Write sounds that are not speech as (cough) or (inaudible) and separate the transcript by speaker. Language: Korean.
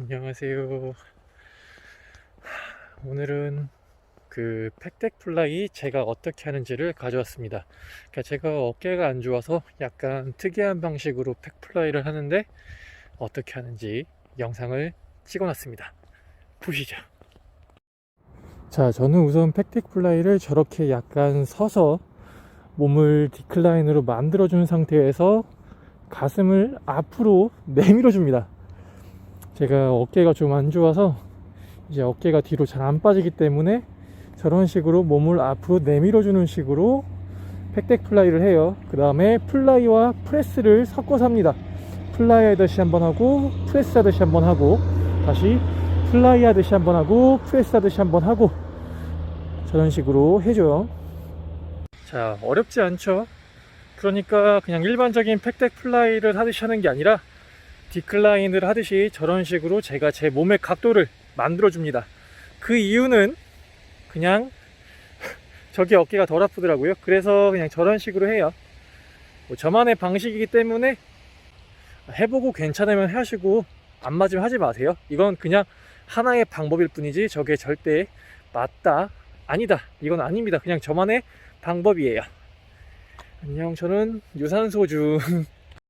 Speaker 1: 안녕하세요. 오늘은 그 팩덱 플라이 제가 어떻게 하는지를 가져왔습니다. 그러니까 제가 어깨가 안 좋아서 약간 특이한 방식으로 팩 플라이를 하는데 어떻게 하는지 영상을 찍어놨습니다. 보시죠. 자, 저는 우선 팩덱 플라이를 저렇게 약간 서서 몸을 디클라인으로 만들어준 상태에서 가슴을 앞으로 내밀어 줍니다. 제가 어깨가 좀 안 좋아서 이제 어깨가 뒤로 잘 안 빠지기 때문에 저런 식으로 몸을 앞으로 내밀어 주는 식으로 팩덱 플라이를 해요. 그 다음에 플라이와 프레스를 섞어서 합니다. 플라이 하듯이 한번 하고 프레스 하듯이 한번 하고 다시 플라이 하듯이 한번 하고 프레스 하듯이 한번 하고 저런 식으로 해줘요. 자, 어렵지 않죠? 그러니까 그냥 일반적인 팩덱 플라이를 하듯이 하는 게 아니라 디클라인을 하듯이 저런 식으로 제가 제 몸의 각도를 만들어 줍니다. 그 이유는 그냥 (laughs) 저기 어깨가 덜 아프더라고요. 그래서 그냥 저런 식으로 해요. 뭐 저만의 방식이기 때문에 해보고 괜찮으면 하시고 안 맞으면 하지 마세요. 이건 그냥 하나의 방법일 뿐이지 저게 절대 맞다 아니다 이건 아닙니다. 그냥 저만의 방법이에요. 안녕 저는 유산소 중 (laughs)